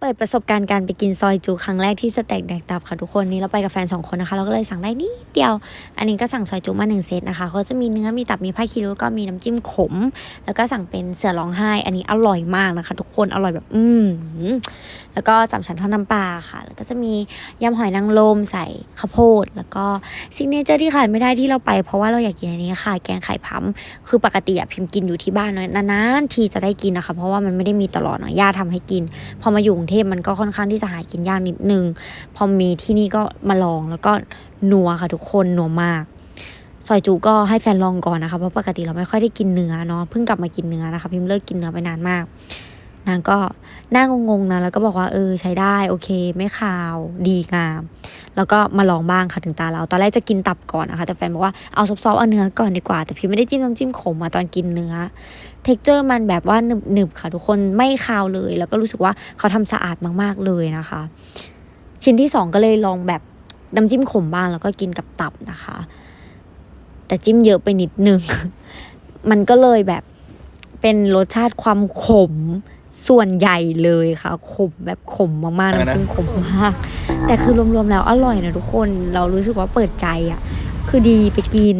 เปิดประสบการณ์การไปกินซอยจูครั้งแรกที่สเต็กแดกตับค่ะทุกคนนี่เราไปกับแฟนสองคนนะคะ เราก็เลยสั่งได้นิดเดียว อันนี้ก็สั่งซอยจูมาหนึ่งเซตนะคะเขาจะมีเนื้อมีตับมีผ้าคีริ้วก็มีน้ำจิ้มขม แล้วก็สั่งเป็นเสือร้องไห้ อันนี้อร่อยมากนะคะ ทุกคนอร่อยแบบ อืมแล้วก็สามชั้นทอดน้ำปลาค่ะ แล้วก็จะมียำหอยนางรมใส่ข้าวโพด แล้วก็ซิกเนเจอร์ที่ขาดไม่ได้ที่เราไป เพราะว่าเราอยากกินอันนี้ค่ะ แกงไข่พัมคือปกติอะพิมพ์กินอยู่ที่บ้านเนอะนานๆทีจะได้กินนะคะ เพราะว่ามันไม่ได้มีตลอดเนาะย่าทำให้กิน พอมาอยู่กรุงเทพมันก็ค่อนข้างที่จะหากินยากนิดนึง พอมีที่นี่ก็มาลองแล้วก็นัวค่ะทุกคนนัวมากซอยจูก็ให้แฟนลองก่อนนะคะเพราะปกติเราไม่ค่อยได้กินเนื้อเนาะเพิ่งกลับมากินเนื้อนะคะ พิมเลิกกินเนื้อไปนานมาก นางก็หน้างงๆนะแล้วก็บอกว่าเออใช้ได้โอเค ไม่คาวดีงาม แล้วก็มาลองบ้างค่ะถึงตาเรา ตอนแรกจะกินตับก่อนนะคะ แต่แฟนบอกว่าเอาซอฟๆเอาเนื้อก่อนดีกว่า แต่พี่ไม่ได้จิ้มน้ำจิ้มขมมาตอนกินเนื้อเท็กเจอร์มันแบบว่าหนึบๆค่ะทุกคนไม่คาวเลย แล้วก็รู้สึกว่าเขาทำสะอาดมากๆเลยนะคะ ชิ้นที่สองก็เลยลองแบบน้ำจิ้มขมบ้างแล้วก็กินกับตับนะคะ แต่จิ้มเยอะไปนิดนึงมันก็เลยแบบเป็นรสชาติความขม ส่วนใหญ่เลยค่ะ ขมแบบขมมากๆอะไรนะน้ำจิ้มขมมาก แต่คือรวมๆแล้วอร่อยนะทุกคน เรารู้สึกว่าเปิดใจอะ คือดีไปกิน